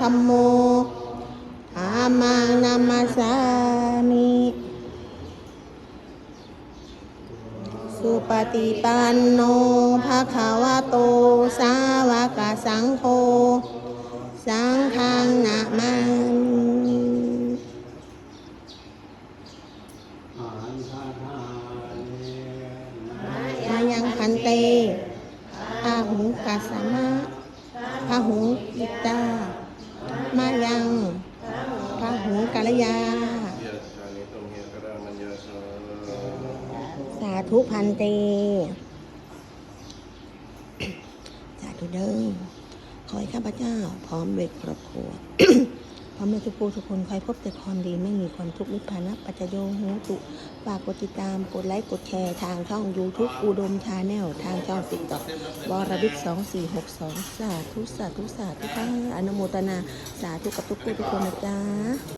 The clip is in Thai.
ธรรมโมอามังนามาสามิสุปฏิปันโนภะคะวะโต สาวกสังโฆ สังฆังนะมามิอาหันทาทาเนนะมายังพันเตอาหุกัสสมะพาหุกิตามายังพาหุกัล ยายะชานิตงเฮกรังมัญญาสาสาธุพันเต สาธุเด้อขอให้ข้าพเจ้า พร้อมเวกครอบครัว พร้อมด้วยทุกผู้ทุกคนคอยพบแต่ความดีไม่มีความทุกข์นิพพานะปัจจโยโหตุฝากกดติดตาม กดไลค์ กดแชร์ทางช่อง YouTube อุดมชาแนลทางช่องติ๊กต็อกวรวิทย์2462สาธุสาธุสาธุค่ะอนุโมทนา สาธุกับทุกผู้ทุกคนนะจ๊ะ